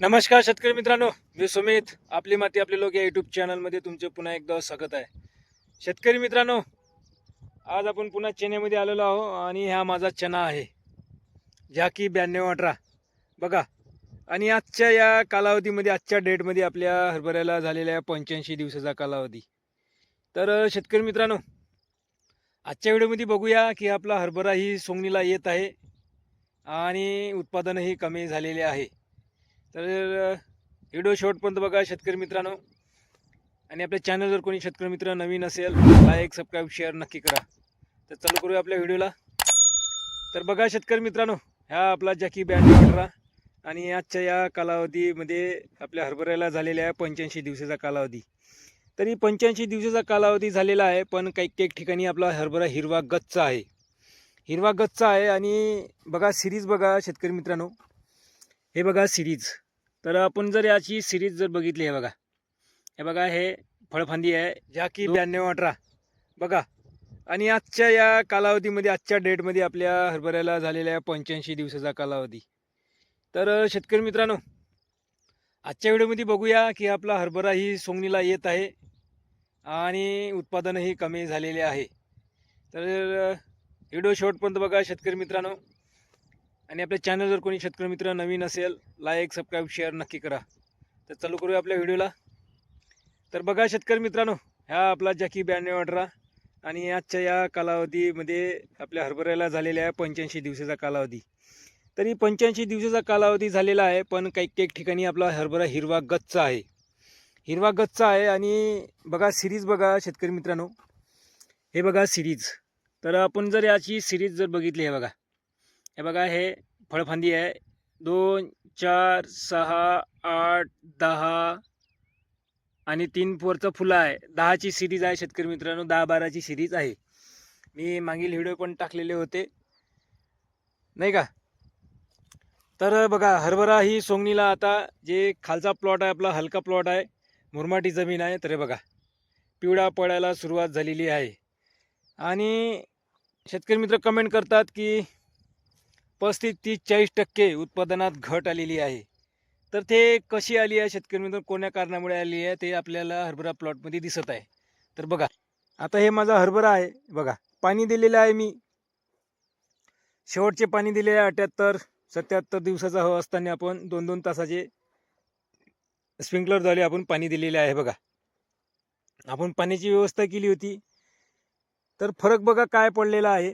नमस्कार शेतकरी मित्रांनो मी सुमित. आपली माती आपले लोक या यूट्यूब चॅनलमध्ये तुमचे पुन्हा एकदा स्वागत आहे. शेतकरी मित्रांनो आज आपण पुन्हा चेन्नईमध्ये आलेलो आहो आणि हा माझा चना आहे. झाकी ब्याण्णव अठरा. बघा आणि आजच्या या कालावधीमध्ये आजच्या डेटमध्ये आपल्या हरभऱ्याला झालेल्या पंच्याऐंशी दिवसाचा कालावधी. तर शेतकरी मित्रांनो आजच्या व्हिडिओमध्ये बघूया की आपला हरभरा ही सोंगणीला येत आहे आणि उत्पादनही कमी झालेले आहे. तर व्हिडिओ शेवटपर्यंत बघा शेतकरी मित्रांनो. आणि आपल्या चॅनल जर कोणी शेतकरी मित्र नवीन असेल लाईक सबस्क्राईब शेअर नक्की करा. तर चालू करूया आपल्या व्हिडिओला तर बघा शेतकरी मित्रांनो ह्या आपला जॅकी बँड अठरा आणि आजच्या या कालावधीमध्ये आपल्या हरभऱ्याला झालेल्या आहे पंच्याऐंशी दिवसाचा कालावधी. तरी पंच्याऐंशी दिवसाचा कालावधी झालेला आहे पण काही काही ठिकाणी आपला हरभरा हिरवा गच्च आहे. हिरवा गच्च आहे आणि बघा सिरीज बघा शेतकरी मित्रांनो. हे बघा सिरीज तर आपण जर याची सिरीज जर बघितली आहे बघा. हे बघा हे फळफांदी आहे. ज्या की ब्याण्णव अठरा. बघा. आणि आजच्या या कालावधीमध्ये आजच्या डेटमध्ये आपल्या हरभऱ्याला झालेल्या पंच्याऐंशी दिवसाचा कालावधी. तर शेतकरी मित्रांनो आजच्या व्हिडिओमध्ये बघूया की आपला हरभरा ही सोंगणीला येत आहे आणि उत्पादनही कमी झालेले आहे. तर व्हिडिओ शेवटपर्यंत बघा शेतकरी मित्रांनो. आणि आपल्या चॅनल जर कोणी शेतकरी मित्र नवीन असेल लाईक सबस्क्राईब शेअर नक्की करा. तर चालू करूया आपल्या व्हिडिओला तर बघा शेतकरी मित्रांनो ह्या आपला जॅकी ब्याण्णव अठरा आणि आजच्या या कालावधीमध्ये आपल्या हरभऱ्याला झालेल्या आहे पंच्याऐंशी दिवसाचा कालावधी. तरी पंच्याऐंशी दिवसाचा कालावधी झालेला आहे पण काही काही ठिकाणी आपला हरभरा हिरवा गच्च आहे. हिरवा गच्च आहे आणि बघा सिरीज बघा शेतकरी मित्रांनो. हे बघा सिरीज तर आपण जर याची सिरीज जर बघितली आहे बघा. हे बघा हे फळफांदी आहे. दोन चार सहा आठ दहा आणि तीन फोरचं फुलं आहे. दहाची सिरीज आहे शेतकरी मित्रांनो दहा बाराची सिरीज आहे. मी मागील व्हिडिओ पण टाकलेले होते. नाही का? तर बघा हरभरा ही सोंगणीला आता जे खालचा प्लॉट आहे आपला हलका प्लॉट आहे मुरमाटी जमीन आहे. तर बघा पिवळा पडायला सुरुवात झालेली आहे. आणि शेतकरी मित्र कमेंट करतात की पस्तीस तीस चाळीस टक्के उत्पादनात घट आलेली आहे. तर ते कशी आली आहे शेतकरी मित्र कोण्या कारणामुळे आली आहे? ते आपल्याला हरभरा प्लॉटमध्ये दिसत आहे. तर बघा आता हे माझा हरभरा आहे. बघा पाणी दिलेलं आहे मी. शेवटचे पाणी दिलेले आहे अठ्याहत्तर सत्याहत्तर दिवसाचा हो असताना आपण दोन दोन तासाचे स्प्रिंकलरद्वारे आपण पाणी दिलेले आहे बघा. आपण पाण्याची व्यवस्था केली होती. तर फरक बघा काय पडलेला आहे.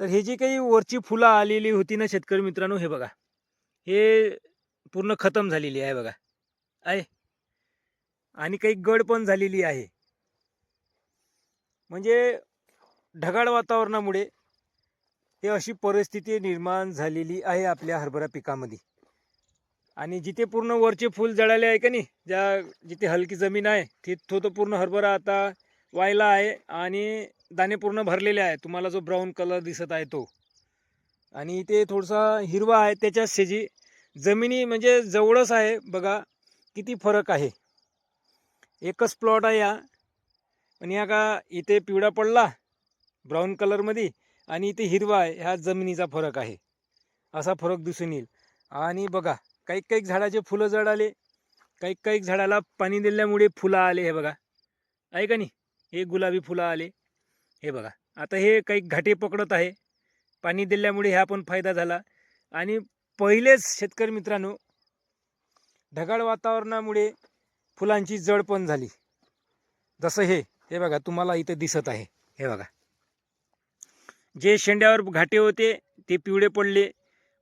तर हे जी काही वरची फुलं आलेली होती ना शेतकरी मित्रांनो हे बघा. हे पूर्ण खतम झालेली आहे बघा. आहे. आणि काही गड पण झालेली आहे. म्हणजे ढगाळ वातावरणामुळे हे अशी परिस्थिती निर्माण झालेली आहे आपल्या हरभरा पिकामध्ये. आणि जिथे पूर्ण वरचे फुल जळाले आहे का नाही ज्या जिथे हलकी जमीन आहे तिथं तो पूर्ण हरभरा आता व्हायला आहे. आणि दाणे पूर्ण भरलेले आहे तुम्हाला जो ब्राऊन कलर दिसत आहे तो. आणि इथे थोडासा हिरवा आहे. त्याच्या शेजी जमिनी म्हणजे जवळच आहे. बघा किती फरक आहे. एकच प्लॉट आहे या पण या का इथे पिवळा पडला ब्राऊन कलरमध्ये आणि इथे हिरवा आहे. ह्या जमिनीचा फरक आहे. असा फरक दिसून येईल. आणि बघा काही काही झाडाचे फुलं जड आले. काही काही झाडाला पाणी दिल्यामुळे फुलं आले. हे बघा. आहे का नाही? हे गुलाबी फुलं आले. हे बघा आता हे काही घाटे पकडत आहे. पाणी दिल्यामुळे ह्या पण फायदा झाला. आणि पहिलेच शेतकरी मित्रांनो ढगाळ वातावरणामुळे फुलांची जड पण झाली. जसं हे हे बघा तुम्हाला इथं दिसत आहे. हे बघा. जे शेंड्यावर घाटे होते ते पिवळे पडले.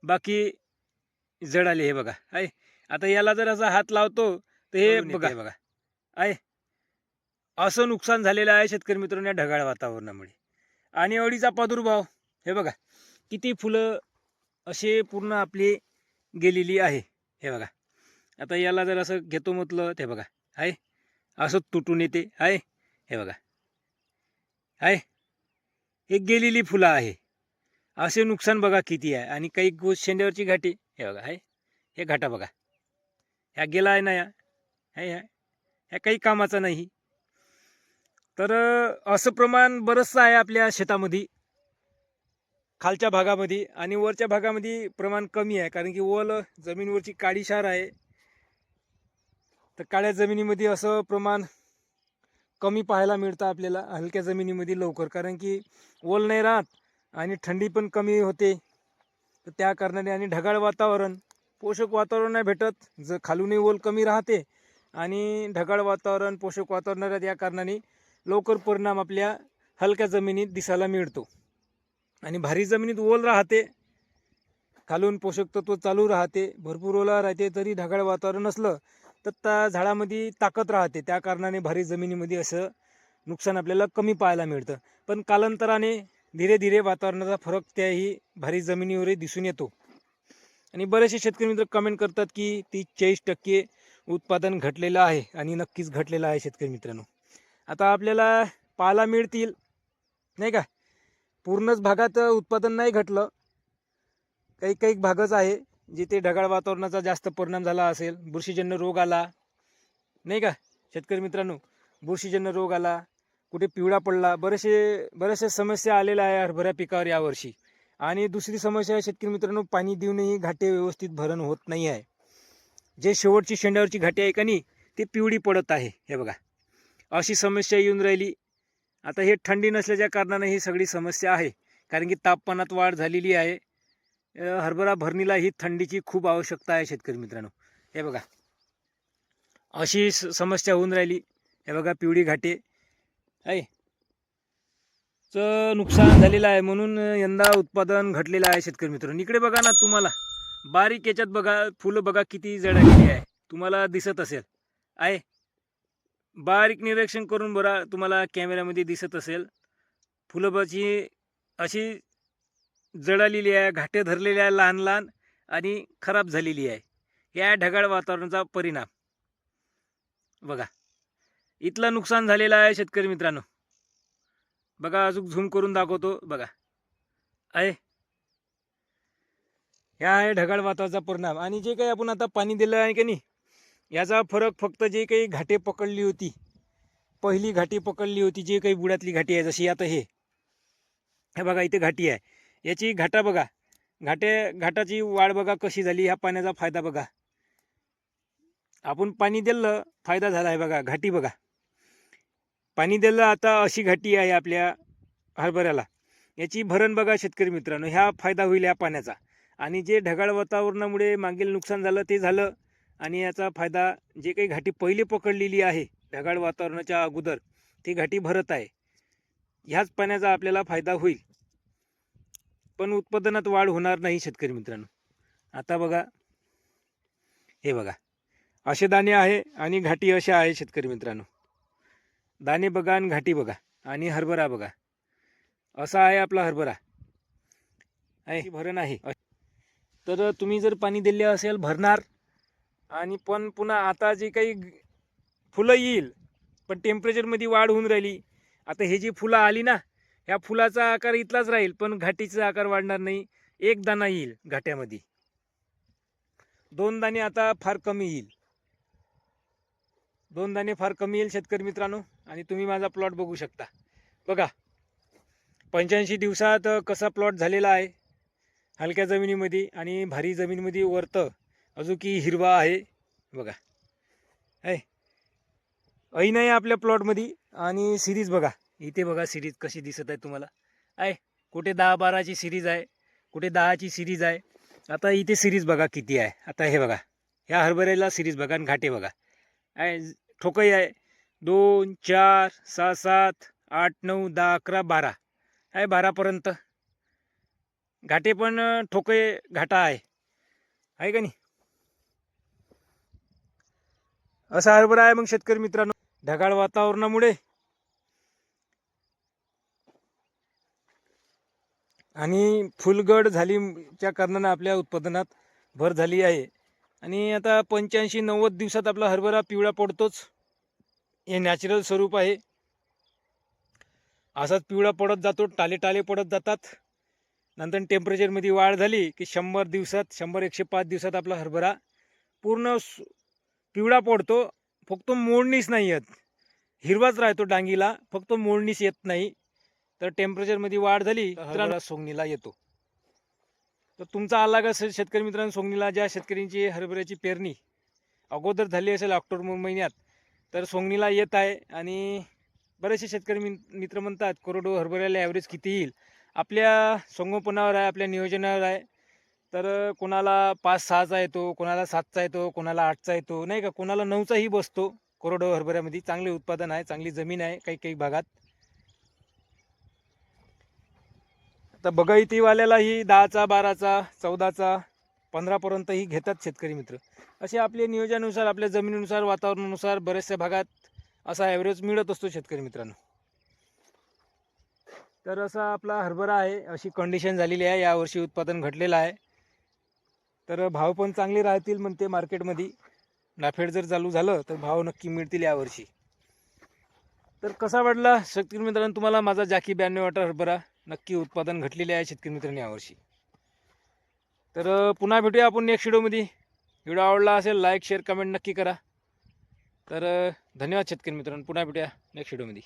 बाकी जड आले हे बघा. आहे आता याला जर असा हात लावतो तर हे बघा. बघा. आहे असं नुकसान झालेलं आहे शेतकरी मित्रांनो या ढगाळ वातावरणामुळे. आणि अळीचा प्रादुर्भाव हे बघा किती फुलं असे पूर्ण आपली गेलेली आहे हे बघा. आता याला जर असं घेतो म्हटलं ते बघा आहे असं तुटून येते आहे हे बघा. आहे हे गेलेली फुलं आहे. असे नुकसान बघा किती आहे. आणि काही गोष्ट शेंड्यावरची घाटी हे बघा आहे हे घाटा बघा. ह्या गेला आहे ना या हे ह्या. ह्या काही कामाचा नाही. तर असं प्रमाण बरंचसं आहे आपल्या शेतामध्ये. खालच्या भागामध्ये आणि वरच्या भागामध्ये प्रमाण कमी आहे. कारण की ओल जमीनवरची काळीशार क्षार आहे. तर काळ्या जमिनीमध्ये असं प्रमाण कमी पाहायला मिळतं आपल्याला हलक्या जमिनीमध्ये लवकर. कारण की ओल नाही राहत आणि थंडी पण कमी होते. तर त्या कारणाने आणि ढगाळ वातावरण पोषक वातावरण नाही भेटत. ज खालूनही ओल कमी राहते आणि ढगाळ वातावरण पोषक वातावरण राहत या कारणाने लवकर परिणाम आपल्या हलक्या जमिनीत दिसायला मिळतो. आणि भारी जमिनीत ओल राहते. खालून पोषक तत्व चालू राहते. भरपूर ओला राहते. तरी ढगाळ वातावरण असलं तर त्या झाडामध्ये ताकद राहते. त्या कारणाने भारी जमिनीमध्ये असं नुकसान आपल्याला कमी पाहायला मिळतं. पण कालांतराने धीरे धीरे वातावरणाचा फरक त्याही भारी जमिनीवरही दिसून येतो. आणि बरेचसे शेतकरी मित्र कमेंट करतात की ती चाळीस टक्के उत्पादन घटलेलं आहे. आणि नक्कीच घटलेलं आहे शेतकरी मित्रांनो. आता आपल्याला पाहायला मिळतील. नाही का? पूर्णच भागात उत्पादन नाही घटलं. काही काही भागच आहे जिथे ढगाळ वातावरणाचा जास्त परिणाम झाला असेल. बुरशीजन्य रोग आला. नाही का? शेतकरी मित्रांनो बुरशीजन्य रोग आला. कुठे पिवळा पडला. बरेचसे बऱ्याचशा समस्या आलेल्या आहे हरभऱ्या पिकावर यावर्षी. आणि दुसरी समस्या आहे शेतकरी मित्रांनो पाणी देऊनही घाटे व्यवस्थित भरण होत नाही आहे. जे शेवटची शेंड्यावरची घाटे आहे का नाही ते पिवळी पडत आहे. हे बघा. अशी समस्या येऊन राहिली. आता हे थंडी नसल्याच्या कारणाने ही सगळी समस्या आहे. कारण की तापमानात वाढ झालेली आहे. हरभरा भरणीला ही थंडीची खूप आवश्यकता आहे शेतकरी मित्रांनो. हे बघा. अशी स- समस्या होऊन राहिली. हे बघा पिवळी घाटे. आहे चं नुकसान झालेलं आहे म्हणून यंदा उत्पादन घटलेलं आहे शेतकरी मित्रांनो. इकडे बघा ना तुम्हाला. बारीक याच्यात बघा फुलं बघा किती जळालेली आहे. तुम्हाला दिसत असेल. आहे बारीक निरीक्षण करून बरा तुम्हाला कॅमेऱ्यामध्ये दिसत असेल. फुलंबाची अशी जळालेली आहे घाटे धरलेली आहे लहान लहान आणि खराब झालेली आहे. या ढगाळ वातावरणाचा परिणाम. बघा इथलं नुकसान झालेलं आहे शेतकरी मित्रांनो. बघा अजून झूम करून दाखवतो. बघा. आहे. ह्या आहे ढगाळ वातावरणाचा परिणाम. आणि जे काही आपण आता पाणी दिलं आहे की नाही याचा फरक फक्त जे काही घाटे पकडली होती पहिली घाटी पकडली होती जे काही बुडातली घाटी आहे जशी आता हे हे बघा इथे घाटी आहे. याची घाटा बघा. घाटे घाटाची वाढ बघा कशी झाली ह्या पाण्याचा फायदा बघा. आपण पाणी दिलं फायदा झाला आहे बघा घाटी बघा. पाणी दिलं आता अशी घाटी आहे आपल्या हरभऱ्याला. याची भरण बघा शेतकरी मित्रांनो ह्या फायदा होईल या पाण्याचा. आणि जे ढगाळ वातावरणामुळे मागील नुकसान झालं ते झालं. आणि याचा फायदा जे काही घाटी पहिली पकडलेली आहे ढगाळ वातावरणाच्या अगोदर ती घाटी भरत आहे. ह्याच पाण्याचा आपल्याला फायदा होईल. पण उत्पादनात वाढ होणार नाही शेतकरी मित्रांनो. आता बघा. हे बघा. असे दाणे आहे आणि घाटी अशा आहे शेतकरी मित्रांनो. दाणे बघा आणि घाटी बघा आणि हरभरा बघा. असा आहे आपला हरभरा. आहे. भरण आहे. तर तुम्ही जर पाणी दिले असेल भरणार. आणि पण पुन्हा आता जे काही फुलं येईल पण टेम्परेचरमध्ये वाढ होऊन राहिली. आता हे जी फुलं आली ना ह्या फुलाचा आकार इथलाच राहील पण घाटीचा आकार वाढणार नाही. एक दाना येईल घाट्यामध्ये. दोन दाणे आता फार कमी येईल. दोन दाणे फार कमी येईल शेतकरी मित्रांनो आणि तुम्ही माझा प्लॉट बघू शकता. बघा पंच्याऐंशी दिवसात कसा प्लॉट झालेला आहे हलक्या जमिनीमध्ये आणि भारी जमिनीमध्ये वरतं. अजून की हिरवा आहे. बघा. आहे ऐन आहे आपल्या प्लॉटमध्ये आणि सिरीज बघा. इथे बघा सिरीज कशी दिसत आहे तुम्हाला. आहे कुठे दहा बाराची सिरीज आहे कुठे दहाची सिरीज आहे. आता इथे सिरीज बघा किती आहे. आता हे बघा. ह्या हरभऱ्याला सिरीज बघा आणि घाटे बघा. आहे ठोकई आहे. दोन चार सहा सात आठ नऊ दहा अकरा बारा. आहे बारापर्यंत. घाटे पण ठोके घाटा आहे. आहे का नाही? असा हरभरा आहे मग शेतकरी मित्रांनो. ढगाळ वातावरणामुळे. आणि फुलगड झालीच्या कारणानं आपल्या उत्पादनात भर झाली आहे. आणि आता पंच्याऐंशी नव्वद दिवसात आपला हरभरा पिवळा पडतोच. हे नॅचरल स्वरूप आहे. असाच पिवळा पडत जातो टाले टाले पडत जातात. नंतर टेम्परेचरमध्ये वाढ झाली की शंभर दिवसात शंभर एकशे पाच दिवसात आपला हरभरा पूर्ण पिवळा पडतो फक्त मोडणीच नाही येत. हिरवाच राहतो डांगीला फक्त मोडणीच येत नाही. तर टेम्परेचरमध्ये वाढ झाली तर सोंगणीला येतो. तर तुमचा आला का श- शेतकरी मित्रांनो सोंगणीला ज्या शेतकऱ्यांची हरभऱ्याची पेरणी अगोदर झाली असेल ऑक्टोबर महिन्यात तर सोंगणीला येत आहे आणि बरेचसे शेतकरी मित्र म्हणतात कोरडो हरभऱ्याला ॲव्हरेज किती येईल? आपल्या संगोपनावर आहे आपल्या नियोजनावर आहे. तर कोणाला पाच सहाचा येतो कोणाला सातचा येतो कोणाला आठचा येतो नाही का? कोणाला नऊचाही बसतो कोरडो हरभऱ्यामध्ये. चांगले उत्पादन आहे चांगली जमीन आहे काही काही भागात. आता बगायतीवाल्यालाही दहाचा बाराचा चौदाचा पंधरापर्यंतही घेतात शेतकरी मित्र. असे आपले नियोजनानुसार आपल्या जमिनीनुसार वातावरणानुसार बऱ्याचशा भागात असा ॲव्हरेज मिळत असतो शेतकरी मित्रांनो. तर असा आपला हरभरा आहे अशी कंडिशन झालेली आहे यावर्षी उत्पादन घटलेलं आहे. तर भाव पण चांगले राहतील म्हणते मार्केटमध्ये. नाफेड जर चालू झालं तर भाव नक्की मिळतील यावर्षी. तर कसा वाटला शेतकरी मित्रांनो तुम्हाला माझा जाकी ब्याण्णव वाटा हरभरा नक्की उत्पादन घटलेले आहे शेतकरी मित्रांनी यावर्षी. तर पुन्हा भेटूया आपण नेक्स्ट व्हिडिओमध्ये व्हिडिओ आवडला असेल लाईक शेअर कमेंट नक्की करा. तर धन्यवाद शेतकरी मित्रांनो. पुन्हा भेटूया नेक्स्ट व्हिडिओमध्ये